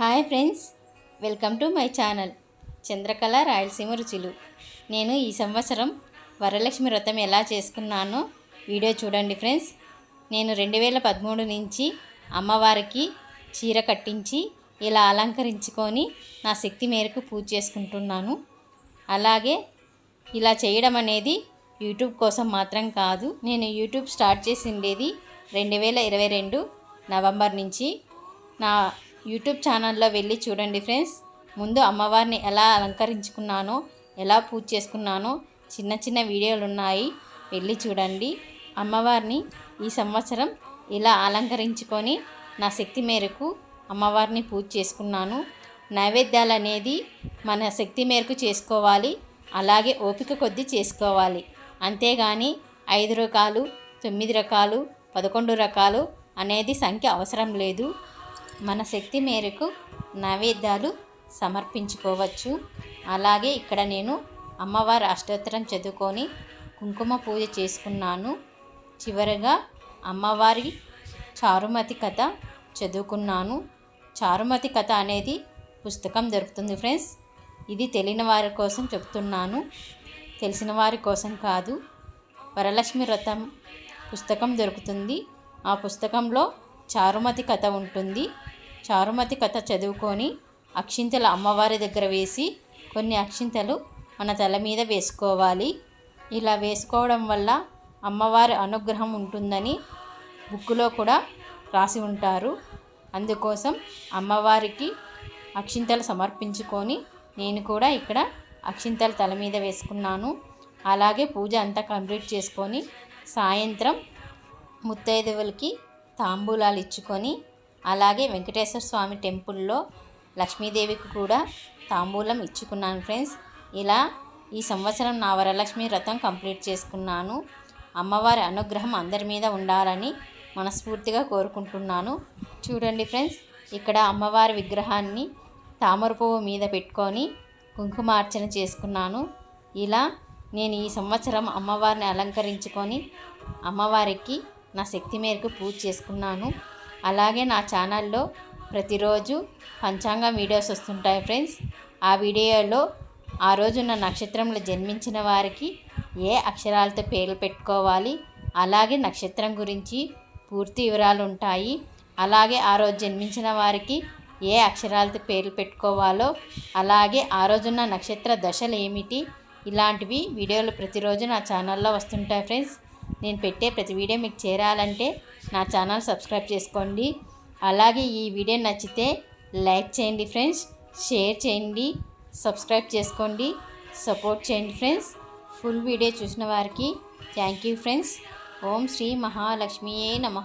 Hi friends welcome to my channel. Chandrakala Rayalaseema రుచులు. నేను ఈ సంవత్సరం వరలక్ష్మి వ్రతం ఎలా చేసుకున్నానో వీడియో చూడండి ఫ్రెండ్స్. నేను రెండు వేల పదమూడు నుంచి అమ్మవారికి చీర కట్టించి ఇలా అలంకరించుకొని నా శక్తి మేరకు పూజ చేసుకుంటున్నాను. అలాగే ఇలా చేయడం అనేది యూట్యూబ్ కోసం మాత్రం కాదు. నేను యూట్యూబ్ స్టార్ట్ చేసి ఉండేది రెండు వేల ఇరవై రెండు నవంబర్ నుంచి. నా యూట్యూబ్ ఛానల్లో వెళ్ళి చూడండి ఫ్రెండ్స్. ముందు అమ్మవారిని ఎలా అలంకరించుకున్నానో ఎలా పూజ చేసుకున్నానో చిన్న చిన్న వీడియోలు ఉన్నాయి. వెళ్ళి చూడండి. అమ్మవారిని ఈ సంవత్సరం ఇలా అలంకరించుకొని నా శక్తి మేరకు అమ్మవారిని పూజ చేసుకున్నాను. నైవేద్యాలు అనేది మన శక్తి మేరకు చేసుకోవాలి. అలాగే ఓపిక కొద్దీ చేసుకోవాలి. అంతేగాని ఐదు రకాలు తొమ్మిది రకాలు పదకొండు రకాలు అనేది సంఖ్య అవసరం లేదు. మన శక్తి మేరకు నైవేద్యాలు సమర్పించుకోవచ్చు. అలాగే ఇక్కడ నేను అమ్మవారి అష్టోత్తరం చదువుకొని కుంకుమ పూజ చేసుకున్నాను. చివరగా అమ్మవారి చారుమతి కథ చదువుకున్నాను. చారుమతి కథ అనేది పుస్తకం దొరుకుతుంది ఫ్రెండ్స్. ఇది తెలియని వారి కోసం చెప్తున్నాను. తెలిసిన వారి కోసం కాదు. వరలక్ష్మి వ్రతం పుస్తకం దొరుకుతుంది. ఆ పుస్తకంలో చారుమతి కథ ఉంటుంది. చారుమతి కథ చదువుకొని అక్షింతలు అమ్మవారి దగ్గర వేసి కొన్ని అక్షింతలు మన తల మీద వేసుకోవాలి. ఇలా వేసుకోవడం వల్ల అమ్మవారి అనుగ్రహం ఉంటుందని బుక్కులో కూడా రాసి ఉంటారు. అందుకోసం అమ్మవారికి అక్షింతలు సమర్పించుకొని నేను కూడా ఇక్కడ అక్షింతలు తల మీద వేసుకున్నాను. అలాగే పూజ అంతా కంప్లీట్ చేసుకొని సాయంత్రం ముత్తైదువులకి తాంబూలాలు ఇచ్చుకొని అలాగే వెంకటేశ్వర స్వామి టెంపుల్లో లక్ష్మీదేవికి కూడా తాంబూలం ఇచ్చుకున్నాను ఫ్రెండ్స్. ఇలా ఈ సంవత్సరం నా వరలక్ష్మి వ్రతం కంప్లీట్ చేసుకున్నాను. అమ్మవారి అనుగ్రహం అందరి మీద ఉండాలని మనస్ఫూర్తిగా కోరుకుంటున్నాను. చూడండి ఫ్రెండ్స్ ఇక్కడ అమ్మవారి విగ్రహాన్ని తామర పువ్వు మీద పెట్టుకొని కుంకుమార్చన చేసుకున్నాను. ఇలా నేను ఈ సంవత్సరం అమ్మవారిని అలంకరించుకొని అమ్మవారికి నా శక్తి మేరకు పూజ చేసుకున్నాను. అలాగే నా ఛానల్లో ప్రతిరోజు పంచాంగ వీడియోస్ వస్తుంటాయి ఫ్రెండ్స్. ఆ వీడియోలో ఆ రోజున్న నక్షత్రంలో జన్మించిన వారికి ఏ అక్షరాలతో పేర్లు పెట్టుకోవాలి అలాగే నక్షత్రం గురించి పూర్తి వివరాలు ఉంటాయి. అలాగే ఆ రోజు జన్మించిన వారికి ఏ అక్షరాలతో పేర్లు పెట్టుకోవాలో అలాగే ఆ రోజున్న నక్షత్ర దశలు ఏమిటి ఇలాంటివి వీడియోలు ప్రతిరోజు నా ఛానల్లో వస్తుంటాయి ఫ్రెండ్స్. నేను పెట్టే ప్రతి వీడియో మీకు చేరాలంటే నా ఛానల్ సబ్స్క్రైబ్ చేసుకోండి. అలాగే ఈ వీడియో నచ్చితే లైక్ చేయండి ఫ్రెండ్స్ షేర్ చేయండి సబ్స్క్రైబ్ చేసుకోండి సపోర్ట్ చేయండి ఫ్రెండ్స్. ఫుల్ వీడియో చూసిన వారికి thank you friends. Om Shri మహాలక్ష్మియే నమ.